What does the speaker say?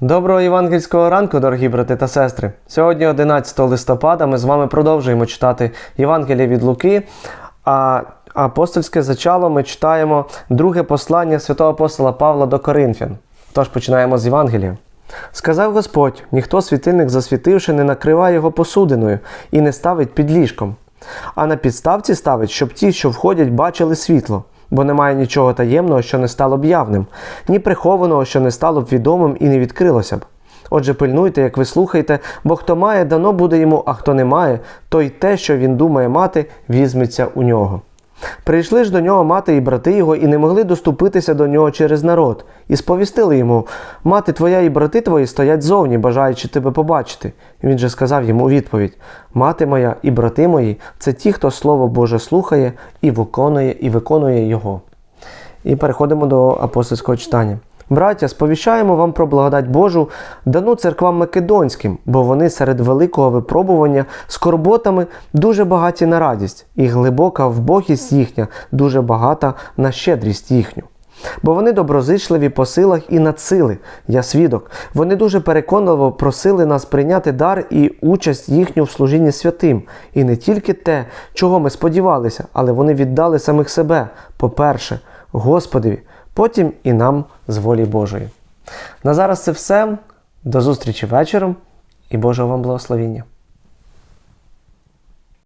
Доброго євангельського ранку, дорогі брати та сестри. Сьогодні 11 листопада ми з вами продовжуємо читати Євангеліє від Луки, а апостольське зачало ми читаємо друге послання святого апостола Павла до Коринфян. Тож починаємо з Євангелія. Сказав Господь: ніхто світильник засвітивши, не накриває його посудиною і не ставить під ліжком, а на підставці ставить, щоб ті, що входять, бачили світло. Бо немає нічого таємного, що не стало б явним, ні прихованого, що не стало б відомим і не відкрилося б. Отже, пильнуйте, як ви слухаєте, бо хто має, дано буде йому, а хто не має, то й те, що він думає мати, візьметься у нього. Прийшли ж до нього мати і брати його, і не могли доступитися до нього через народ, і сповістили йому: Мати твоя і брати твої стоять зовні, бажаючи тебе побачити. Він же сказав йому у відповідь: Мати моя і брати мої це ті, хто Слово Боже слухає і виконує, і виконує його. І переходимо до апостольського читання. Браття, сповіщаємо вам про благодать Божу, дану церквам Македонським, бо вони серед великого випробування скорботами дуже багаті на радість, і глибока вбогість їхня дуже багата на щедрість їхню. Бо вони доброзичливі по силах і надсили, я свідок. Вони дуже переконливо просили нас прийняти дар і участь їхню в служінні святим, і не тільки те, чого ми сподівалися, але вони віддали самих себе, по-перше, Господові, потім і нам з волі Божої. На зараз це все. До зустрічі вечором і Божого вам благословіння.